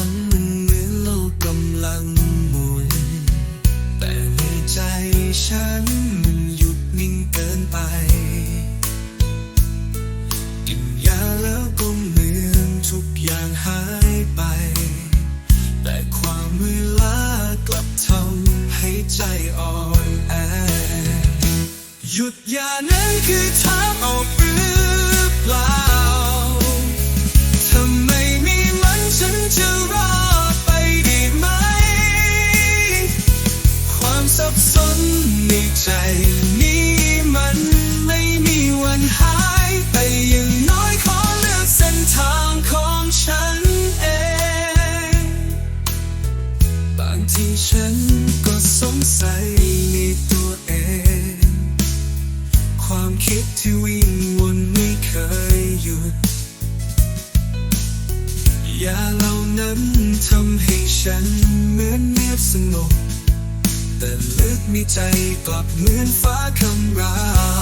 ฉันมันเหมือนโลกกำลังหมุแต่ในใจฉันมันหยุดนิ่เกินไปกินยาแล้วก็หมือนทุกอย่างหายไป แต่ความมืลากลัทำให้ใจอ่อนแอ หยุดยานั้นคือ นั้นทำให้ฉันเหมือนเงียบสงบแต่ลึกมีใจกลับเหมือนฟ้าคำราม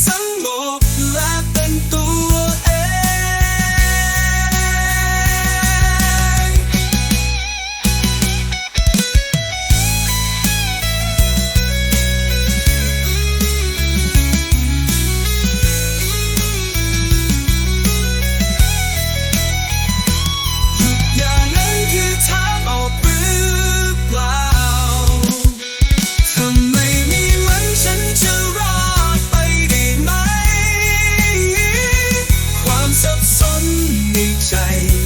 some 摘